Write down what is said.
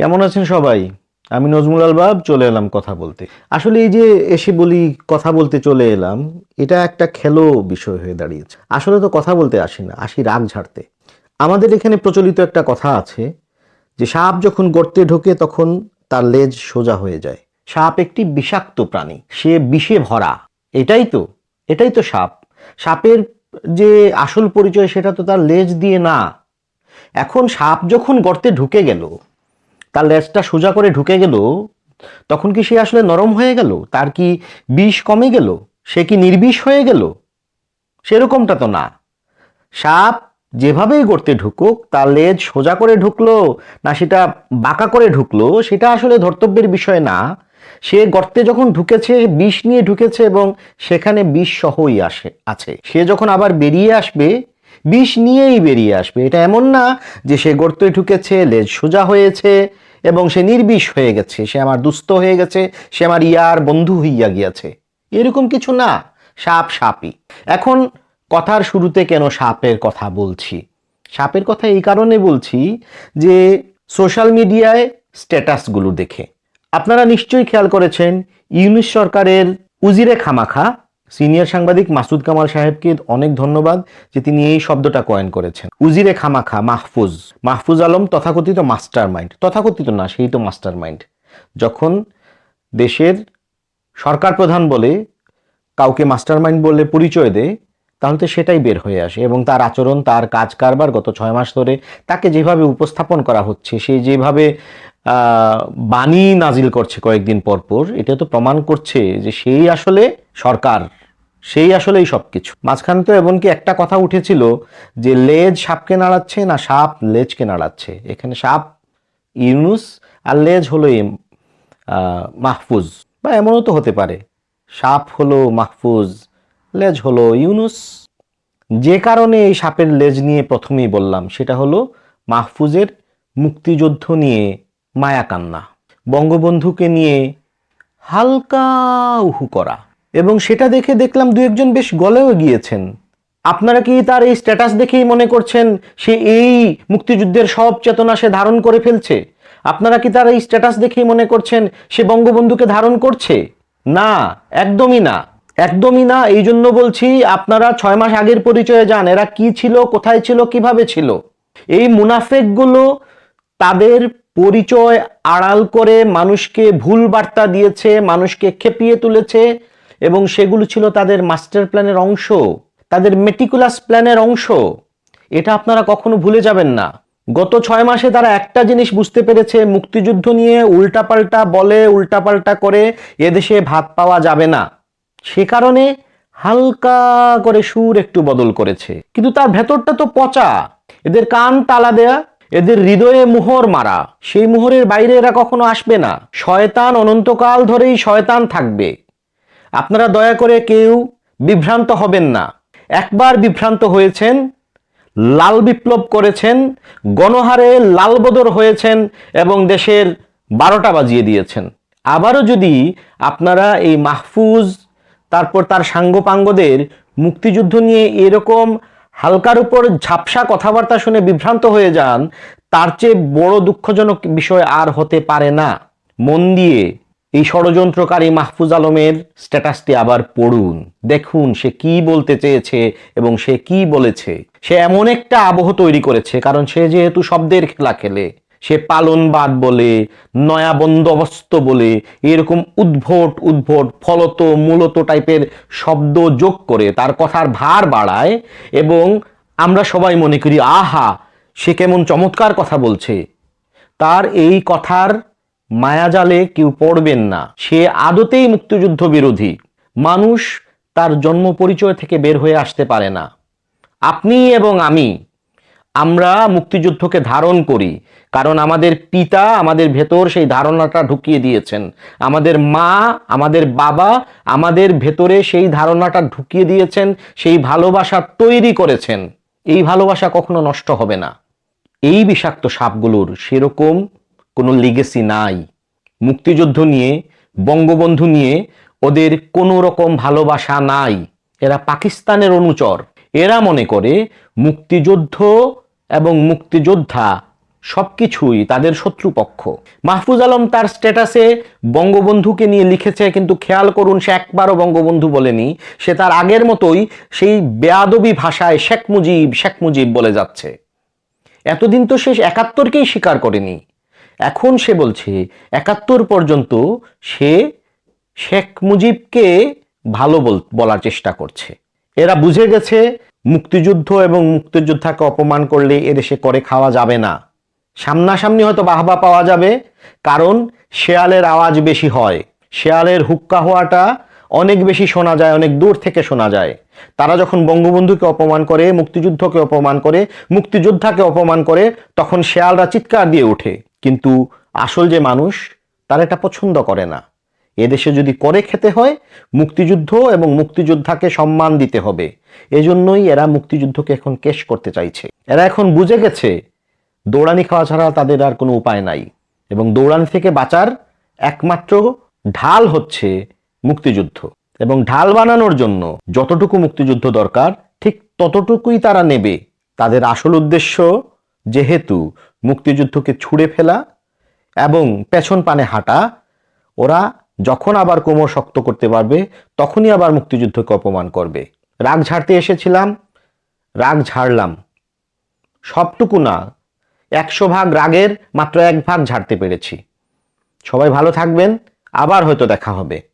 কেমন আছেন সবাই? আমি নজমুল আলবাব চলে এলাম কথা বলতে। আসলে এই যে এসে বলি কথা বলতে চলে এলাম, এটা একটা খেলো বিষয় হয়ে দাঁড়িয়েছে। আসলে তো কথা বলতে আসি না, আসি রাগ ঝাড়তে। আমাদের এখানে প্রচলিত একটা কথা আছে যে, সাপ যখন গর্তে ঢোকে তখন তার লেজ সোজা হয়ে যায়। সাপ একটি বিষাক্ত প্রাণী, সে বিষে ভরা। এটাই তো এটাই তো সাপ। সাপের যে আসল পরিচয় সেটা তো তার লেজ দিয়ে না। এখন সাপ যখন গর্তে ঢুকে গেল তার লেজটা সোজা করে ঢুকে গেল, তখন কি সে আসলে নরম হয়ে গেল? তার কি বিষ কমে গেল? সে কি নির্বিষ হয়ে গেল? সেরকমটা তো না। সাপ যেভাবেই গর্তে ঢুকুক, তার লেজ সোজা করে ঢুকলো, না সেটা বাঁকা করে ঢুকলো, সেটা আসলে ধর্তব্যের বিষয় না। সে গর্তে যখন ঢুকেছে, বিষ নিয়ে ঢুকেছে এবং সেখানে বিষ সহই আসে, আছে। সে যখন আবার বেরিয়ে আসবে বিষ নিয়েই বেরিয়ে আসবে। এটা এমন না যে সে গর্তে ঢুকেছে, লেজ সোজা হয়েছে এবং সে নির্বিষ হয়ে গেছে। সে আমার দুস্থ হয়ে গেছে, সে আমার ইয়ার বন্ধু হইয়া গিয়াছে। এরকম কিছু না, সাপ সাপই। এখন কথার শুরুতে কেন সাপের কথা বলছি? সাপের কথা এই কারণে বলছি যে সোশ্যাল মিডিয়ায় স্ট্যাটাসগুলো দেখে। আপনারা নিশ্চয়ই খেয়াল করেছেন ইউনিশ সরকারের উজিরে খামাখা সিনিয়র সাংবাদিক মাসুদ কামাল সাহেবকে অনেক ধন্যবাদ যে তিনি এই শব্দটা কয়েন করেছেন। উজিরে খামাখা মাহফুজ। মাহফুজ আলম তথাকথিত মাস্টার মাইন্ড তথাকথিত না, সেই তো মাস্টার মাইন্ড যখন দেশের সরকার প্রধান বলে, কাউকে মাস্টার মাইন্ড বলে পরিচয় দেয়, তাহলে তো সেটাই বের হয়ে আসে এবং তার আচরণ, তার কাজ কারবার গত ছয় মাস ধরে তাকে যেভাবে উপস্থাপন করা হচ্ছে, সে যেভাবে বাণী নাজিল করছে কয়েকদিন পর পর, এটা তো প্রমাণ করছে যে সেই আসলে সরকার। সেই আসলেই সব কিছু মাঝখানে তো এমনকি একটা কথা উঠেছিল যে লেজ সাপকে নাড়াচ্ছে না সাপ লেজকে নাড়াচ্ছে। এখানে সাপ, ইউনুস আর লেজ হলো মাহফুজ। বা এমনও তো হতে পারে। সাপ হলো মাহফুজ, লেজ হলো ইউনুস। যে কারণে এই সাপের লেজ নিয়ে প্রথমেই বললাম, সেটা হলো মাহফুজের মুক্তিযুদ্ধ নিয়ে মায়াকান্না বঙ্গবন্ধুকে নিয়ে হালকা উহু করা। এবং সেটা দেখে দেখলাম দু একজন বেশ গলেও গিয়েছেন। আপনারা কি তার এই স্ট্যাটাস দেখেই মনে করছেন সে এই মুক্তিযুদ্ধের সব চেতনা সে ধারণ করে ফেলছে? আপনারা কি তার এই স্ট্যাটাস দেখেই মনে করছেন সে বঙ্গবন্ধুকে ধারণ করছে? না, একদমই না। একদমই না এই জন্য বলছি আপনারা ছয় মাস আগের পরিচয়ে যান, এরা কি ছিল, কোথায় ছিল, কীভাবে ছিল? এই মুনাফেকগুলো তাদের পরিচয় আড়াল করে মানুষকে ভুল বার্তা দিয়েছে, মানুষকে খেপিয়ে তুলেছে এবং সেগুলো ছিল তাদের মাস্টার প্ল্যানের অংশ, তাদের মেটিকুলাস প্ল্যানের অংশ। এটা আপনারা কখনো ভুলে যাবেন না। গত ছয় মাসে তারা একটা জিনিস বুঝতে পেরেছে, মুক্তিযুদ্ধ নিয়ে উল্টাপাল্টা বলে, উল্টাপাল্টা করে এদেশে ভাত পাওয়া যাবে না। সে কারণে হালকা করে সুর একটু বদল করেছে। কিন্তু তার ভেতরটা তো পচা। এদের কান তালা দেয়া, এদের হৃদয়ে মোহর মারা। সেই মোহরের বাইরে এরা কখনো আসবে না। শয়তান অনন্তকাল ধরেই শয়তান থাকবে। আপনারা দয়া করে কেউ বিভ্রান্ত হবেন না। একবার বিভ্রান্ত হয়েছেন, লাল বিপ্লব করেছেন, গণহারে লালবদর হয়েছেন এবং দেশের বারোটা বাজিয়ে দিয়েছেন। আবারও যদি আপনারা এই মাহফুজ, তারপর তার সাঙ্গপাঙ্গদের মুক্তিযুদ্ধ নিয়ে এরকম হালকার উপর ঝাপসা কথাবার্তা শুনে বিভ্রান্ত হয়ে যান, তার চেয়ে বড় দুঃখজনক বিষয় আর হতে পারে না। মন দিয়ে এই ষড়যন্ত্রকারী মাহফুজ আলমের স্ট্যাটাসটি আবার পড়ুন। দেখুন সে কি বলতে চেয়েছে এবং সে কি বলেছে। সে এমন একটা আবহ তৈরি করেছে, কারণ সে যেহেতু শব্দের খেলা খেলে, সে পালনবাদ বলে নয়া বন্দোবস্ত বলে, এরকম উদ্ভট উদ্ভট, ফলত, মূলত টাইপের শব্দ যোগ করে তার কথার ভার বাড়ায় এবং আমরা সবাই মনে করি, আহা, সে কেমন চমৎকার কথা বলছে। তার এই কথার মায়াজালে কেউ পড়বেন না। সে আদতেই মুক্তিযুদ্ধ বিরোধী। মানুষ তার জন্ম পরিচয় থেকে বের হয়ে আসতে পারে না। আপনি এবং আমি, আমরা মুক্তিযুদ্ধকে ধারণ করি, কারণ আমাদের পিতা আমাদের ভেতর সেই ধারণাটা ঢুকিয়ে দিয়েছেন। আমাদের মা, আমাদের বাবা আমাদের ভেতরে সেই ধারণাটা ঢুকিয়ে দিয়েছেন, সেই ভালোবাসা তৈরি করেছেন। এই ভালোবাসা কখনো নষ্ট হবে না। এই বিষাক্ত সাপগুলোর সেরকম কোনো লিগেসি নাই। মুক্তিযুদ্ধ নিয়ে, বঙ্গবন্ধু নিয়ে ওদের কোনো রকম ভালোবাসা নাই। এরা পাকিস্তানের অনুচর। এরা মনে করে মুক্তিযুদ্ধ এবং মুক্তিযোদ্ধা সবকিছুই তাদের শত্রুপক্ষ। মাহফুজ আলম তার স্ট্যাটাসে বঙ্গবন্ধুকে নিয়ে লিখেছে, কিন্তু খেয়াল করুন সে একবারও বঙ্গবন্ধু বলেনি। সে তার আগের মতোই সেই বেয়াদবি ভাষায় শেখ মুজিব শেখ মুজিব বলে যাচ্ছে। এতদিন তো সে একাত্তরকেই স্বীকার করেনি। এখন সে বলছে, একাত্তর পর্যন্ত সে শেখ মুজিবকে ভালো বল- বলার চেষ্টা করছে। এরা বুঝে গেছে মুক্তিযুদ্ধ এবং মুক্তিযোদ্ধাকে অপমান করলে এদেশে করে খাওয়া যাবে না। সামনাসামনি হয়তো বাহবা পাওয়া যাবে, কারণ শেয়ালের আওয়াজ বেশি হয়। শেয়ালের হুক্কা হওয়াটা অনেক বেশি শোনা যায়, অনেক দূর থেকে শোনা যায়। তারা যখন বঙ্গবন্ধুকে অপমান করে, মুক্তিযুদ্ধকে অপমান করে, মুক্তিযোদ্ধাকে অপমান করে, তখন শেয়ালরা চিৎকার দিয়ে ওঠে। কিন্তু আসল যে মানুষ, তারা এটা পছন্দ করে না। এদেশে যদি করে খেতে হয়, মুক্তিযুদ্ধ এবং মুক্তিযোদ্ধাকে সম্মান দিতে হবে। এজন্যই এরা মুক্তিযুদ্ধকে এখন কেশ করতে চাইছে। এরা এখন বুঝে গেছে, দৌড়ানি খাওয়া ছাড়া তাদের আর কোনো উপায় নাই এবং দৌড়ানি থেকে বাঁচার একমাত্র ঢাল হচ্ছে মুক্তিযুদ্ধ এবং ঢাল বানানোর জন্য যতটুকু মুক্তিযুদ্ধ দরকার, ঠিক ততটুকুই তারা নেবে। তাদের আসল উদ্দেশ্য যেহেতু মুক্তিযুদ্ধকে ছুঁড়ে ফেলা এবং পেছন পানে হাঁটা, ওরা যখন আবার কোমর শক্ত করতে পারবে, তখনই আবার মুক্তিযুদ্ধকে অপমান করবে। রাগ ঝাড়তে এসেছিলাম, রাগ ঝাড়লাম। সবটুকু না, একশো ভাগ রাগের মাত্র এক ভাগ ঝাড়তে পেরেছি। সবাই ভালো থাকবেন, আবার হয়তো দেখা হবে।